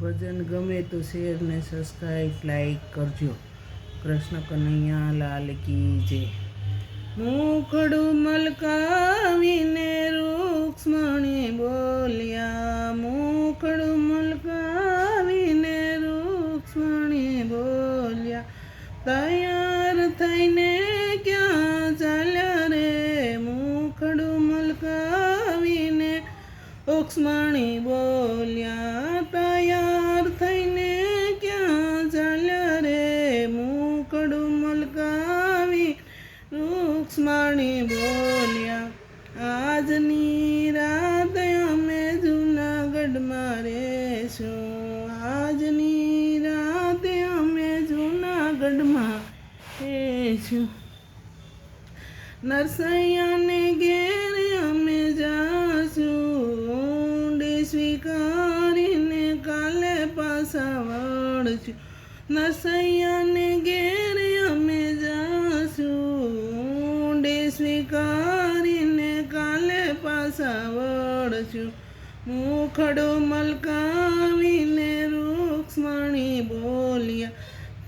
ભજન ગમે તો શેરને subscribe like કરજો. કૃષ્ણ કનૈયા લાલ કી જય. મુખડું મલકાવીને રૂક્ષ્મણી બોલ્યા. મુખડું મલકાવીને રૂક્ષ્મણી બોલ્યા. તૈયાર થઈને ક્યાં ચાલ્યા રે? મુખડું મલકાવીને ઉક્ષ્મણી બોલ્યા. બોલ્યા, આજની રાત અમે જૂનાગઢમાં રહેશું. આજની રાત અમે જૂનાગઢમાં રહેશું. નરસૈયાને ઘેર અમે જાશું. ઊંડે સ્વીકારીને કાલે પાછા વળશું. નરસૈયાને ઘેર સ્વીકારીને કાલે પાછા વળશું મુખડો મલકાવીને રૂક્ષ્મણી બોલ્યા,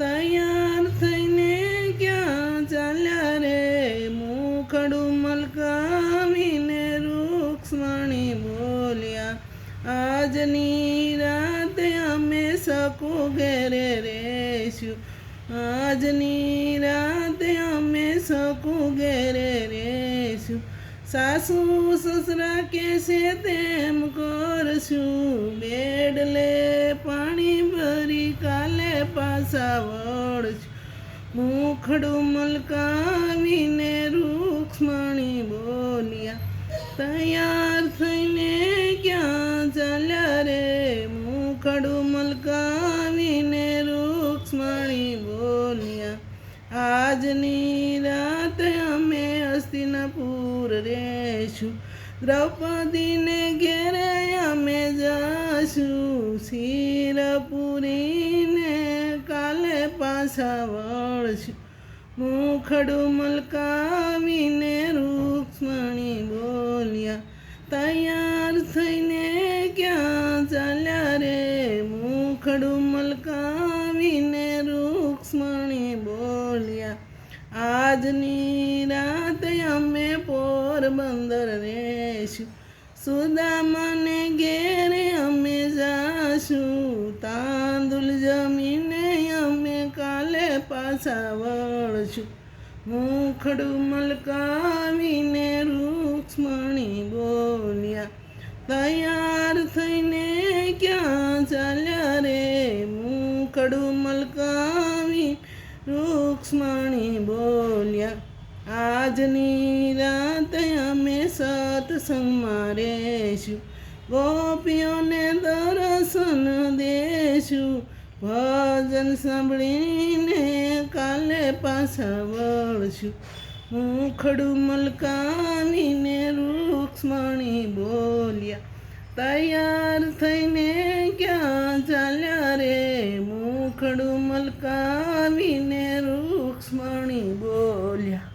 તૈયાર થઈને ક્યાં ચાલ્યા રે? મુખડું મલકાવીને રૂક્ષ્મણી બોલ્યા, આજની રાતે અમે સકુ ઘેરે રેશું. આજની રાતે અમે સકુ ઘેરે સાસુ સસરા કેસે તેમ કરશું. બેડલે પાણી ભરી કાલે પાછા વળશું. મુખડું મલકાવીને રૂક્ષ્મણી બોલ્યા, તૈયાર થઈને ક્યાં ચાલ્યા રે? મુખડું મલકાવીને રૂક્ષ્મણી બોલ્યા, આજની હસ્તિનાપુર રહેશું દ્રૌપદીને ઘેરે અમે જાશું. શિરપુરીને કાલે પાછા વળશું. મુખડું મલકાવીને રૂક્ષ્મણી બોલ્યા, તૈયાર થઈને ક્યાં ચાલ્યા રે? મુખડું મલકાવીને આજની રાતે અમે પોરબંદર રહેશું સુદામાને ઘેરે અમે જાશું. તાંદુલ જમીને અમે કાલે પાછા વળશું. મુખડું મલકાવીને રૂક્ષ્મણી બોલ્યા, તૈયાર થઈને ક્યાં ચાલ્યા રે? મુખડું મલકાવી રૂક્ષ્મણી બોલ્યા, આજની રાતે અમે સત્સંગમાં રહેશું ગોપીઓને દર્શન દેશું. ભજન સાંભળીને કાલે પાછા વળશું. મુખડું મલકાનીને રૂક્ષ્મણી બોલ્યા, તૈયાર થઈને ચાલ્યા રે મુખડું મલકાવીને રૂક્ષ્મણી બોલ્યા